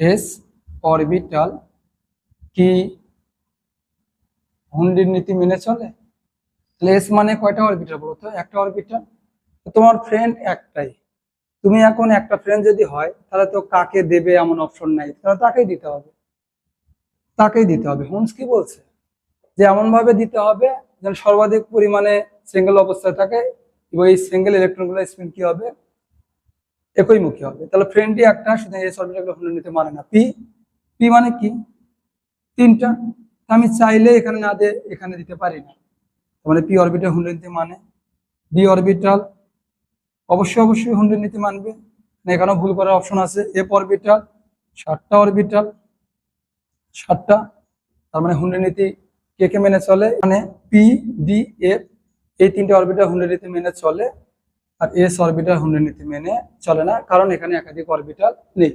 S orbital কি হুন্ডির নীতি মেনে চলে? এস মানে কয়টা অরবিটাল বলো তো? একটা অরবিটাল তোমার ফ্রেন্ড একটাই। তুমি এখন একটা ফ্রেন্ড যদি হয়, তাহলে তো কাকে দেবে এমন অপশন নাই। তাহলে তাকেই দিতে হবে। তাকেই দিতে হবে। হুন্স কি বলছে? যে এমন ভাবে দিতে হবে যেন সর্বাধিক পরিমাণে সিঙ্গেল অবস্থায় থাকে এবং এই সিঙ্গেল ইলেকট্রনগুলো স্পিন কি হবে? একই মুখী হবে। তাহলে ফ্রেন্ডই একটা সুতরাং এই অরবিটাল হুন্ডি নিতে মানে না। পি পি মানে কি? তিনটা। আমি চাইলে এখানে না দিয়ে এখানে দিতে পারি না। তাহলে পি অরবিটাল হুন্ডি নিতে মানে বি অরবিটাল অবশ্যই অবশ্যই হুন্ডি নিতে মানবে। এখানেও ভুল করার অপশন আছে। এফ অরবিটাল সাতটা অরবিটাল সাতটা তার মানে হুন্ডি নীতি কে কে মেনে চলে? মানে পি, ডি, এফ, এই তিনটে অরবিটাল হুন্ডি নীতি মেনে চলে। আর এস অরবিটাল হুন্ডি নীতি মেনে চলে না কারণ এখানে একাধিক অরবিটাল নেই।